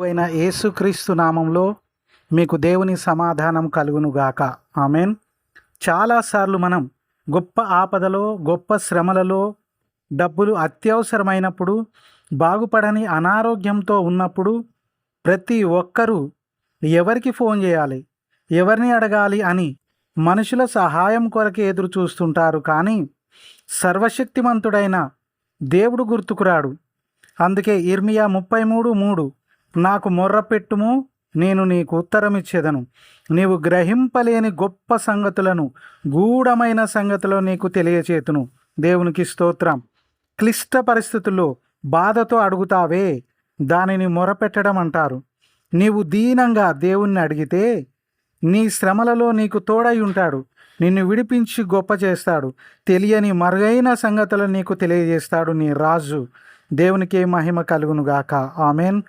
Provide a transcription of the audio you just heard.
అయిన యేసుక్రీస్తు నామంలో మీకు దేవుని సమాధానం కలుగునుగాక. ఆమెన్. చాలాసార్లు మనం గొప్ప ఆపదలో గొప్ప శ్రమలలో డబ్బులు అత్యవసరమైనప్పుడు బాగుపడని అనారోగ్యంతో ఉన్నప్పుడు ప్రతి ఒక్కరూ ఎవరికి ఫోన్ చేయాలి? ఎవరిని అడగాలి అని మనుషుల సహాయం కొరకే ఎదురు చూస్తుంటారు కానీ సర్వశక్తిమంతుడైన దేవుడు గుర్తుకురాడు. అందుకే ఇర్మియా ముప్పై మూడు మూడు నాకు మొర్రపెట్టుము నేను నీకు ఉత్తరమిచ్చేదను. నీవు గ్రహింపలేని గొప్ప సంగతులను గూఢమైన సంగతులు నీకు తెలియచేతును. దేవునికి స్తోత్రం. క్లిష్ట పరిస్థితుల్లో బాధతో అడుగుతావే దానిని మొరపెట్టడం అంటారు నీవు దీనంగా దేవుణ్ణి అడిగితే నీ శ్రమలలో నీకు తోడై ఉంటాడు నిన్ను విడిపించి గొప్ప చేస్తాడు. తెలియని మరుగైన సంగతులను నీకు తెలియజేస్తాడు నీ రాజు. దేవునికే మహిమ కలుగునుగాక. ఆమెన్.